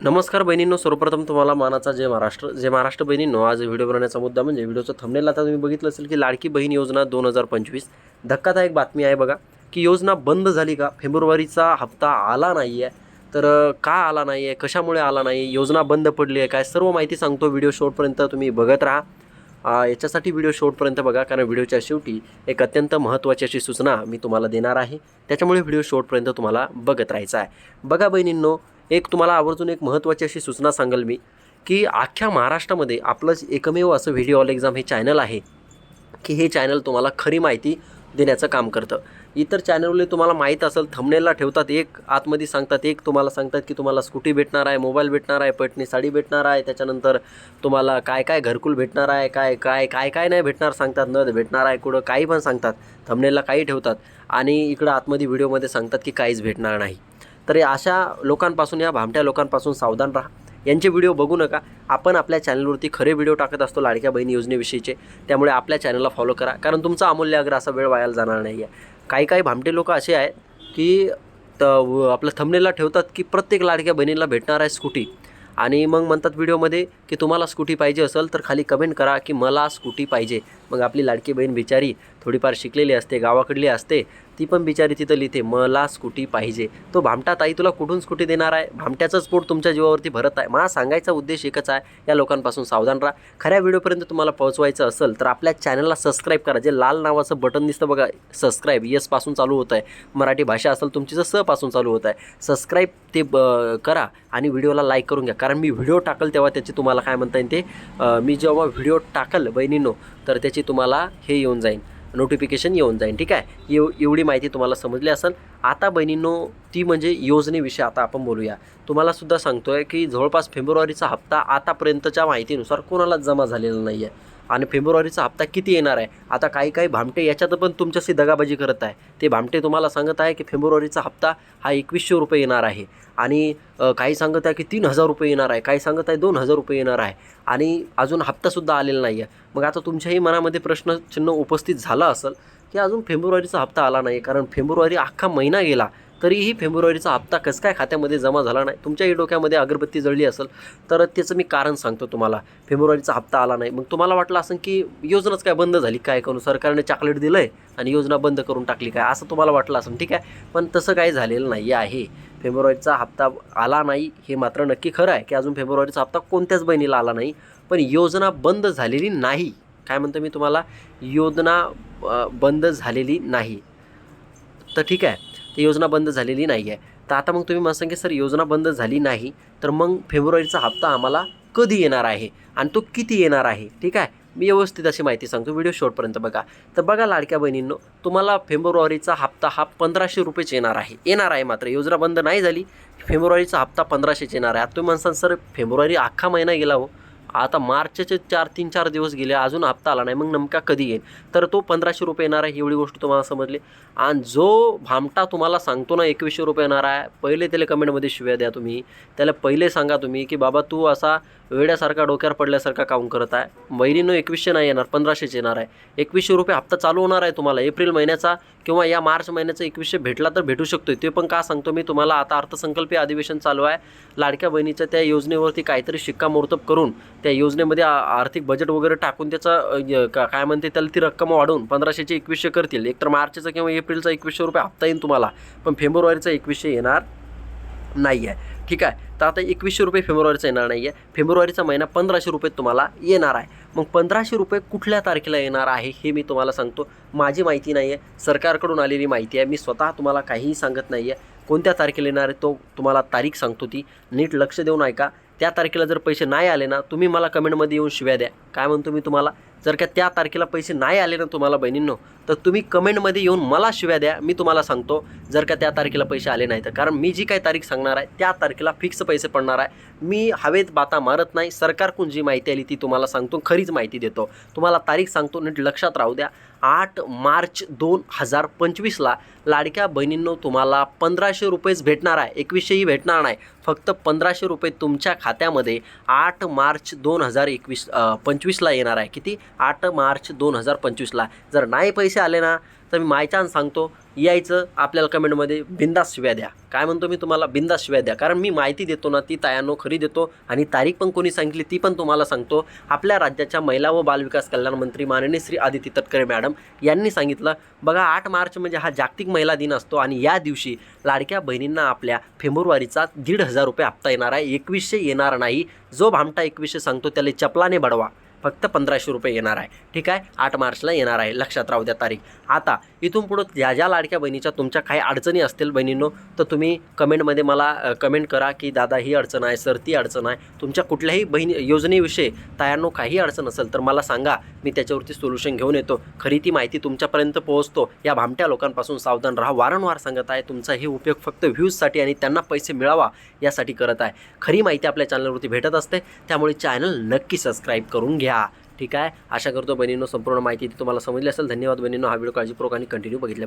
नमस्कार बहिणींनो सर्वप्रथम तुम्हाला मानाचा जय महाराष्ट्र. जय महाराष्ट्र बहिणींनो आज व्हिडिओ बनवण्याचा मुद्दा म्हणजे व्हिडिओचं थंबनेल आता तुम्ही बघितलं असेल की लाडकी बहीण योजना दोन हजार पंचवीस. धक्कादायक बातमी आहे बघा की योजना बंद झाली का? फेब्रुवारीचा हप्ता आला नाही आहे तर का आला नाही आहे कशामुळे आला नाही? योजना बंद पडली आहे काय? सर्व माहिती सांगतो. व्हिडिओ शॉर्टपर्यंत तुम्ही बघत राहा. याच्यासाठी व्हिडिओ शॉर्टपर्यंत बघा कारण व्हिडिओच्या शेवटी एक अत्यंत महत्त्वाची अशी सूचना मी तुम्हाला देणार आहे. त्याच्यामुळे व्हिडिओ शॉर्टपर्यंत तुम्हाला बघत राहायचा आहे. बघा बहिणींनो एक तुम्हाला आवर्जून एक महत्त्वाची अशी सूचना सांगेल मी की अख्ख्या महाराष्ट्रामध्ये आपलंच एकमेव असं व्हिडिओ ऑल एक्झाम हे चॅनल आहे की हे चॅनल तुम्हाला खरी माहिती देण्याचं काम करतं. इतर चॅनलवरले तुम्हाला माहीत असेल थंबनेलला ठेवतात एक आतमध्ये सांगतात एक तुम्हाला सांगतात की तुम्हाला स्कूटी भेटणार आहे मोबाईल भेटणार आहे पटणी साडी भेटणार आहे त्याच्यानंतर तुम्हाला काय काय घरकुल भेटणार आहे काय काय काय काय नाही भेटणार सांगतात न भेटणार आहे कुठं काही पण सांगतात थंबनेलला काही ठेवतात आणि इकडं आतमध्ये व्हिडिओमध्ये सांगतात की काहीच भेटणार नाही. तर अशा लोकांपासून या भामट्या लोकांपासून सावधान राहा. यांचे व्हिडिओ बघू नका. आपण आपल्या चॅनलवरती खरे व्हिडिओ टाकत असतो लाडक्या बहिणी योजनेविषयीचे. त्यामुळे आपल्या चॅनलला फॉलो करा. कारण तुमचा अमूल्य अग्र असा वेळ वायाला जाणार नाही आहे काही काही भामटे लोक असे आहेत की त व- आपलं थंबनेलला ठेवतात की प्रत्येक लाडक्या बहिणीला भेटणार आहे स्कूटी आणि मग म्हणतात व्हिडिओमध्ये की तुम्हाला स्कूटी पाहिजे असेल तर खाली कमेंट करा की मला स्कूटी पाहिजे. मग आपली लाडकी बहीण बिचारी थोडीफार शिकलेली असते गावाकडली असते ती पण बिचारी तिथं लिहिते मला स्कूटी पाहिजे. तो भामटा ताई तुला कुठून स्कूटी देणार आहे? भामट्याचंच पोट तुमच्या जीवावरती भरत आहे. मला सांगायचा उद्देश एकच आहे या लोकांपासून सावधान राहा. खऱ्या व्हिडिओपर्यंत तुम्हाला पोहोचवायचं असेल तर आपल्या चॅनलला सबस्क्राईब करा. जे लाल नावाचं बटन दिसतं बघा सबस्क्राईब यसपासून चालू होत आहे. मराठी भाषा असेल तुमची तर स पासून चालू होत आहे. सबस्क्राईब ते ब करा आणि व्हिडिओला लाईक करून घ्या. कारण मी व्हिडिओ टाकल तेव्हा त्याची तुम्हाला काय म्हणता येईल ते? मी जेव्हा व्हिडिओ टाकल बहिणींनो तर त्याची तुम्हाला हे येऊन जाईल नोटिफिकेशन येऊन जाईल ठीक आहे? एव एवढी माहिती तुम्हाला समजली असेल. आता बहिणींनो ती म्हणजे योजनेविषयी आता आपण बोलूया. तुम्हाला सुद्धा सांगतो आहे की जवळपास फेब्रुवारीचा हप्ता आतापर्यंतच्या माहितीनुसार कोणालाच जमा झालेला नाही आहे आणि फेब्रुवारीचा हप्ता किती येणार आहे? आता काही काही भामटे याच्यात पण तुमच्याशी दगाबाजी करत आहे. ते भामटे तुम्हाला सांगत आहे की फेब्रुवारीचा हप्ता हा एकवीसशे रुपये येणार आहे. आणि काही सांगत आहे की तीन हजार रुपये येणार आहे. काही सांगत आहे दोन हजार रुपये येणार आहे. आणि अजून हप्तासुद्धा आलेला नाही आहे मग आता तुमच्याही मनामध्ये प्रश्नचिन्ह उपस्थित झालं असेल की अजून फेब्रुवारीचा हप्ता आला नाही कारण फेब्रुवारी अख्खा महिना गेला. तरीही फेब्रुवारीचा हप्ता कसं काय खात्यामध्ये जमा झाला नाही तुमच्याही डोक्यामध्ये अगरबत्ती जळली असेल तर त्याचं मी कारण सांगतो तुम्हाला. फेब्रुवारीचा हप्ता आला नाही. मग तुम्हाला वाटलं असं की योजनाच काय बंद झाली काय करून सरकारने चॉकलेट दिलं आहे आणि योजना बंद करून टाकली काय? असं तुम्हाला वाटलं असेल ठीक आहे? पण तसं काही झालेलं नाही आहे. फेब्रुवारीचा हप्ता आला नाही हे मात्र नक्की खरं आहे की अजून फेब्रुवारीचा हप्ता कोणत्याच बहिणीला आला नाही. पण योजना बंद झालेली नाही. काय म्हणतो मी तुम्हाला? योजना बंद झालेली नाही. तर ठीक आहे. ती योजना बंद झालेली नाही आहे तर आता मग तुम्ही मला सांगा सर योजना बंद झाली नाही तर मग फेब्रुवारीचा हप्ता आम्हाला कधी येणार आहे आणि तो किती येणार आहे? ठीक आहे? मी व्यवस्थित अशी माहिती सांगतो व्हिडिओ शॉर्टपर्यंत बघा. तर बघा लाडक्या बहिणींनो तुम्हाला फेब्रुवारीचा हप्ता हा पंधराशे रुपयेच येणार आहे. येणार आहे मात्र योजना बंद नाही झाली फेब्रुवारीचा हप्ता पंधराशेच येणार आहे. आता तुम्ही म्हणसान सर फेब्रुवारी अख्खा महिना गेला हो आता मार्चचे चार तीन चार दिवस गेले अजून हप्ता आला नाही. मग नेमका कधी येईल? तर तो पंधराशे रुपये येणार आहे एवढी गोष्ट तुम्हाला समजली. आणि जो भामटा तुम्हाला सांगतो ना एकवीसशे रुपये येणार आहे पहिले त्याला कमेंटमध्ये शिव्या द्या तुम्ही. त्याला पहिले सांगा तुम्ही की बाबा तू असा वेड्यासारखा डोक्यावर पडल्यासारखा काम करत आहे. महिनीनं एकवीसशे नाही येणार पंधराशेच येणार आहे. एकवीसशे रुपये हप्ता चालू होणार आहे तुम्हाला. एप्रिल महिन्याचा किंवा या मार्च महिन्याचा एकवीसशे भेटला तर भेटू शकतो ते पण का सांगतो मी तुम्हाला. आता अर्थसंकल्पीय अधिवेशन चालू आहे. लाडक्या बहिणीच्या त्या योजनेवरती काहीतरी शिक्कामोर्तब करून त्या योजनेमध्ये आर्थिक बजेट वगैरे टाकून त्याचा का- काय म्हणते त्याला ती रक्कम वाढवून पंधराशेचे एकवीसशे करतील. एकतर मार्चचा किंवा एप्रिलचा एकवीसशे रुपये हप्ता येईल तुम्हाला पण फेब्रुवारीचा एकवीसशे येणार नाही आहे ठीक आहे? तर आता एकवीसशे रुपये फेब्रुवारीचा येणार नाही आहे फेब्रुवारीचा महिना पंधराशे रुपये तुम्हाला येणार आहे. मग पंधराशे रुपये कुठल्या तारखेला येणार आहे हे मी तुम्हाला सांगतो. माझी माहिती नाही आहे सरकारकडून आलेली माहिती आहे. मी स्वतः तुम्हाला काहीही सांगत नाही आहे कोणत्या तारखेला येणार आहे तो तुम्हाला तारीख सांगतो ती. नीट लक्ष देऊन ऐका. त्या तारखेला जर पैसे नाही आले ना तुम्ही मला कमेंटमध्ये येऊन शिव्या द्या. काय म्हणतो मी तुम्हाला? जर का त्या तारखेला पैसे नाही आले ना तुम्हाला बहिणींनो तर तुम्ही कमेंटमध्ये येऊन मला शिव्या द्या. मी तुम्हाला सांगतो जर का त्या तारखेला पैसे आले नाही तर कारण मी जी काही तारीख सांगणार आहे त्या तारखेला फिक्स पैसे पडणार आहे. मी हवेत बाता मारत नाही. सरकारकडून जी माहिती आली ती तुम्हाला सांगतो खरीच माहिती देतो. तुम्हाला तारीख सांगतो नीट लक्षात राहू द्या. आठ मार्च दोन हजार पंचवीसला लाडक्या बहिणींनो तुम्हाला पंधराशे रुपयेच भेटणार आहे. एकवीसशेही भेटणार नाही. फक्त पंधराशे रुपये तुमच्या खात्यामध्ये आठ मार्च दोन हजार एकवीस पंचवीसला येणार आहे. किती? आठ मार्च दोन हजार पंचवीसला. जर नाही पैसे आले ना तर मी मायचान सांगतो यायचं आपल्याला कमेंटमध्ये बिंदास शिव्या द्या. काय म्हणतो मी तुम्हाला? बिंदास शिव्या द्या. कारण मी माहिती देतो ना ती तयानो खरी देतो आणि तारीख पण कोणी सांगितली ती पण तुम्हाला सांगतो. आपल्या राज्याच्या महिला व बालविकास कल्याण मंत्री माननीय श्री आदिती तटकरे मॅडम यांनी सांगितलं बघा आठ मार्च म्हणजे हा जागतिक महिला दिन असतो आणि या दिवशी लाडक्या बहिणींना आपल्या फेब्रुवारीचा दीड हजार रुपये हप्ता येणार आहे. एकवीसशे येणार नाही. जो भामटा एकवीसशे सांगतो त्याला चपलाने बडवा फक्त पंधराशे रुपये येणार आहे. ठीक आहे? आठ मार्चला येणार आहे. लक्षात राहू द्या तारीख. आता इथून पुढं ज्या ज्या लाडक्या बहिणीच्या तुमच्या काही अडचणी असतील बहिणींनो तर तुम्ही कमेंटमध्ये मला कमेंट करा की दादा ही अडचण आहे सर ती अडचण आहे. तुमच्या कुठल्याही बहिणी योजनेविषयी तयारनो काही अडचण असेल तर मला सांगा. मी त्याच्यावरती सोल्युशन घेऊन येतो. खरी ती माहिती तुमच्यापर्यंत पोहोचतो. या भामट्या लोकांपासून सावधान राहा. वारंवार सांगत आहे तुमचा हे उपयोग फक्त व्ह्यूजसाठी आणि त्यांना पैसे मिळावा यासाठी करत आहे. खरी माहिती आपल्या चॅनलवरती भेटत असते. त्यामुळे चॅनल नक्की सबस्क्राईब करून घ्या. ठीक आहे? आशा करतो बहिणींनो संपूर्ण माहिती तुम्हाला समजली असेल. धन्यवाद बहिणींनो. हा व्हिडिओ काळजीपूर्वक आणि कंटिन्यू बघितल्याबद्दल.